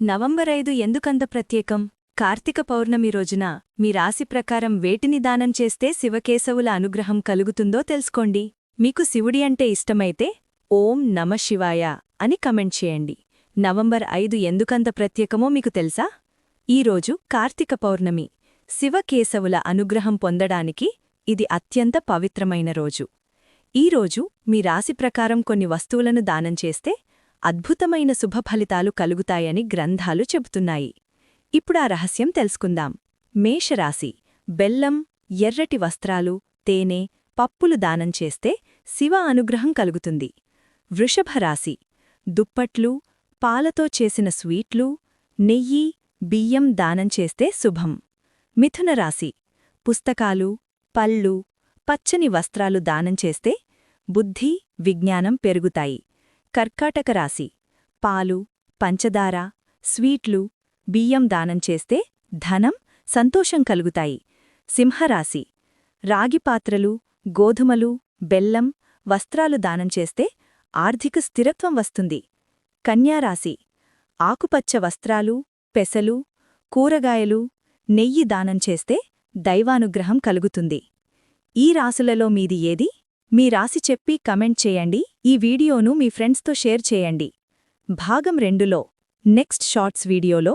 November ఐదు ఎందుకంత ప్రత్యేకం? కార్తీక పౌర్ణమి రోజున మీ రాశి ప్రకారం వేటిని దానం చేస్తే శివకేశవుల అనుగ్రహం కలుగుతుందో తెలుసుకోండి. మీకు శివుడి అంటే ఇష్టమైతే ఓం నమ శివాయ అని కమెంట్ చేయండి. నవంబర్ ఐదు ఎందుకంత ప్రత్యేకమో మీకు తెలుసా? ఈరోజు కార్తీక పౌర్ణమి. శివకేశవుల అనుగ్రహం పొందడానికి ఇది అత్యంత పవిత్రమైన రోజు. ఈరోజు మీ రాశి ప్రకారం కొన్ని వస్తువులను దానం చేస్తే అద్భుతమైన శుభఫలితాలు కలుగుతాయని గ్రంథాలు చెబుతున్నాయి. ఇప్పుడా రహస్యం తెలుసుకుందాం. మేషరాశి. బెల్లం ఎర్రటి వస్త్రాలు తేనె పప్పులు దానం చేస్తే శివ అనుగ్రహం కలుగుతుంది. వృషభరాశి దుప్పట్లు పాలతో చేసిన స్వీట్లు నెయ్యి బియ్యం దానం చేస్తే శుభం. మిథునరాశి పుస్తకాలు పళ్ళు పచ్చని వస్త్రాలు దానం చేస్తే బుద్ధి విజ్ఞానం పెరుగుతాయి. కర్కాటక రాశి. పాలు పంచదార స్వీట్లు బియ్యం దానం చేస్తే ధనం సంతోషం కలుగుతాయి. సింహరాశి. రాగిపాత్రలు గోధుమలు బెల్లం వస్త్రాలు దానం చేస్తే ఆర్థిక స్థిరత్వం వస్తుంది. కన్యారాశి ఆకుపచ్చ వస్త్రాలు పెసలు కూరగాయలు నెయ్యి దానం చేస్తే దైవానుగ్రహం కలుగుతుంది. ఈ రాసులలో మీది ఏది? మీ రాసి చెప్పి కమెంట్ చేయండి ఈ వీడియోను మీ ఫ్రెండ్స్తో షేర్ చేయండి. భాగం రెండులో నెక్స్ట్ షార్ట్స్ వీడియోలో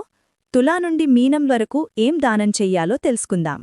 తులా నుండి మీనం వరకు ఏం దానం చెయ్యాలో తెలుసుకుందాం.